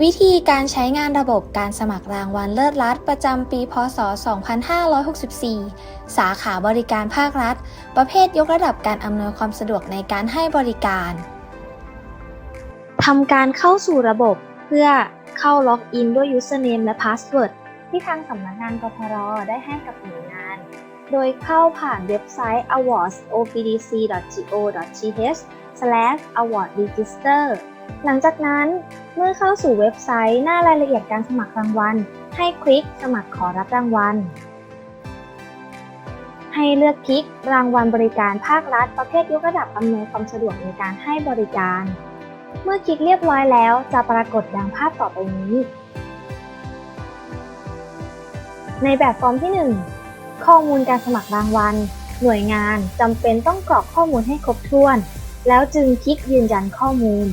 วิธีการใช้งานระบบการสมัครรางวัลเลิศรัฐประจำปี พศ 2564 สาขาบริการภาครัฐ ประเภทยกระดับการอำนวยความสะดวกในการให้บริการทำการเข้าสู่ระบบเพื่อเข้าล็อกอินด้วย username และ password ที่ทางสำนักงานกพรได้ให้กับหน่วยงาน โดยเข้าผ่านเว็บไซต์ awards.opdc.go.th/awardregister หลังจากนั้นเมื่อเข้าสู่เว็บไซต์หน้ารายละเอียดการสมัครรางวัล ให้คลิกสมัครขอรับรางวัล ให้เลือกคลิกรางวัลบริการภาครัฐ ประเภทยกระดับอำนวยความสะดวกในการให้บริการ เมื่อคลิกเรียบร้อยแล้วจะปรากฏดังภาพต่อไปนี้ ในแบบฟอร์มที่ 1 ข้อมูลการสมัครรางวัล หน่วยงานจำเป็นต้องกรอกข้อมูลให้ครบถ้วน แล้วจึงคลิกยืนยันข้อมูล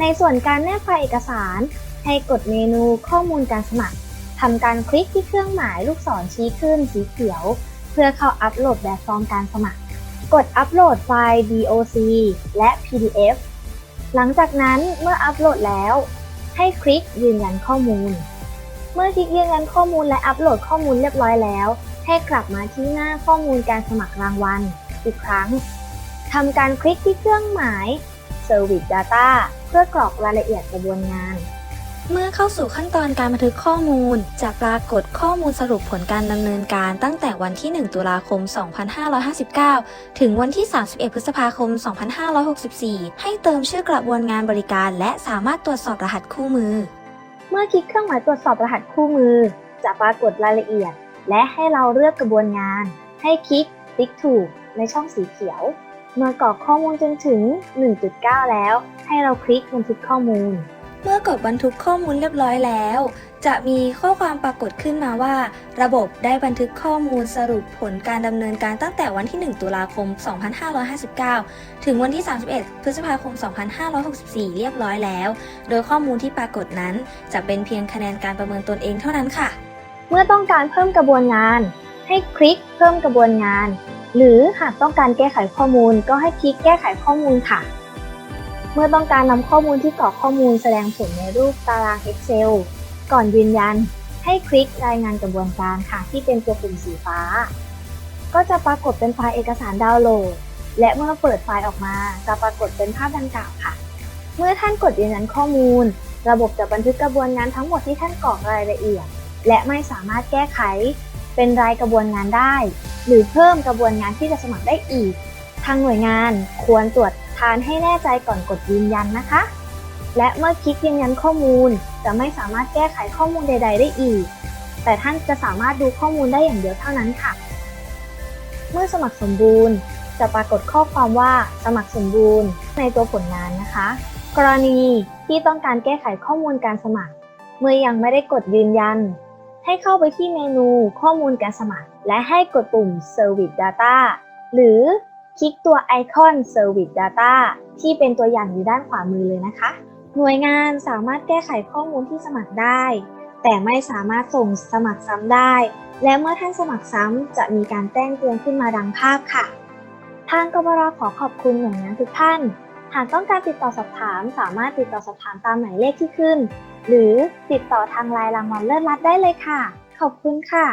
ในส่วนการแนบไฟล์เอกสาร ให้กดเมนูข้อมูลการสมัครทำการคลิกที่เครื่องหมายลูกศรชี้ขึ้นสีเขียว เพื่อเข้าอัปโหลดแบบฟอร์มการสมัคร กดอัปโหลดไฟล์ DOC และ PDF หลังจากนั้นเมื่ออัปโหลดแล้ว ให้คลิกยืนยันข้อมูล เมื่อคลิกยืนยันข้อมูลและอัปโหลดข้อมูลเรียบร้อยแล้ว ให้กลับมาที่หน้าข้อมูลการสมัครรางวัล อีกครั้งทำการคลิกที่เครื่องหมาย Service Data เพื่อกรอกรายละเอียดกระบวนงาน เมื่อเข้าสู่ขั้นตอนการบันทึกข้อมูล จะปรากฏข้อมูลสรุปผลการดำเนินการตั้งแต่วันที่ 1 ตุลาคม 2559 ถึงวันที่ 31 พฤษภาคม 2564 ให้เติมชื่อกระบวนงานบริการและสามารถตรวจสอบรหัสคู่มือ เมื่อคลิกเครื่องหมายตรวจสอบรหัสคู่มือ จะปรากฏรายละเอียด และให้เราเลือกกระบวนงาน ให้คลิกติ๊กถูกในช่องสีเขียว เมื่อกรอกข้อมูลจนถึง 1.9 แล้ว ให้เราคลิกบันทึกข้อมูล เมื่อกดบันทึกข้อมูลเรียบร้อยแล้ว จะมีข้อความปรากฏขึ้นมาว่า ระบบได้บันทึกข้อมูลสรุปผลการดำเนินการตั้งแต่วันที่ 1 ตุลาคม 2559 ถึงวันที่ 31 พฤษภาคม 2564 เรียบร้อยแล้ว โดยข้อมูลที่ปรากฏนั้น จะเป็นเพียงคะแนนการประเมินตนเองเท่านั้นค่ะ เมื่อต้องการเพิ่มกระบวนงาน ให้คลิกเพิ่มกระบวนงาน หรือหากต้องการแก้ไขข้อมูลก็ให้คลิกแก้ไขข้อมูลค่ะ เมื่อต้องการนำข้อมูลที่กรอกข้อมูลแสดงผลในรูปตาราง Excel ก่อนยืนยัน ให้คลิกรายงานกระบวนการค่ะ ที่เป็นตัวปุ่มสีฟ้า ก็จะปรากฏเป็นไฟล์เอกสารดาวน์โหลด และเมื่อเปิดไฟล์ออกมา จะปรากฏเป็นภาพดังกล่าวค่ะ เมื่อท่านกดยืนยันข้อมูล ระบบจะบันทึกกระบวนงานทั้งหมดที่ท่านกรอกรายละเอียด และไม่สามารถแก้ไข เป็นรายกระบวนงานได้ หรือเพิ่มกระบวนงานที่จะสมัครได้อีก ทางหน่วยงานควรตรวจทานให้แน่ใจก่อนกดยืนยันนะคะ และเมื่อคลิกยืนยันข้อมูล จะไม่สามารถแก้ไขข้อมูลใด ๆ ได้อีก แต่ท่านจะสามารถดูข้อมูลได้อย่างเดียวเท่านั้นค่ะ เมื่อสมัครสมบูรณ์ จะปรากฏข้อความว่าสมัครสมบูรณ์ในตัวผลงานนะคะ กรณีที่ต้องการแก้ไขข้อมูลการสมัคร เมื่อยังไม่ได้กดยืนยัน ให้เข้าไปที่เมนูข้อมูลการสมัคร และให้กดปุ่ม Service Data หรือคลิกตัวไอคอน Service Data ที่เป็นตัวอย่างอยู่ด้านขวามือเลยนะคะ หน่วยงานสามารถแก้ไขข้อมูลที่สมัครได้ แต่ไม่สามารถส่งสมัครซ้ำได้ และเมื่อท่านสมัครซ้ำจะมีการแจ้งเตือนขึ้นมาดังภาพค่ะ ทางกบรขอขอบคุณหน่วยงานทุกท่าน หากต้องการติดต่อสอบถาม สามารถติดต่อสอบถามตามหมายเลขที่ขึ้น หรือติดต่อทางไลน์รางวัลเลิศรัฐได้เลยค่ะ ขอบคุณค่ะ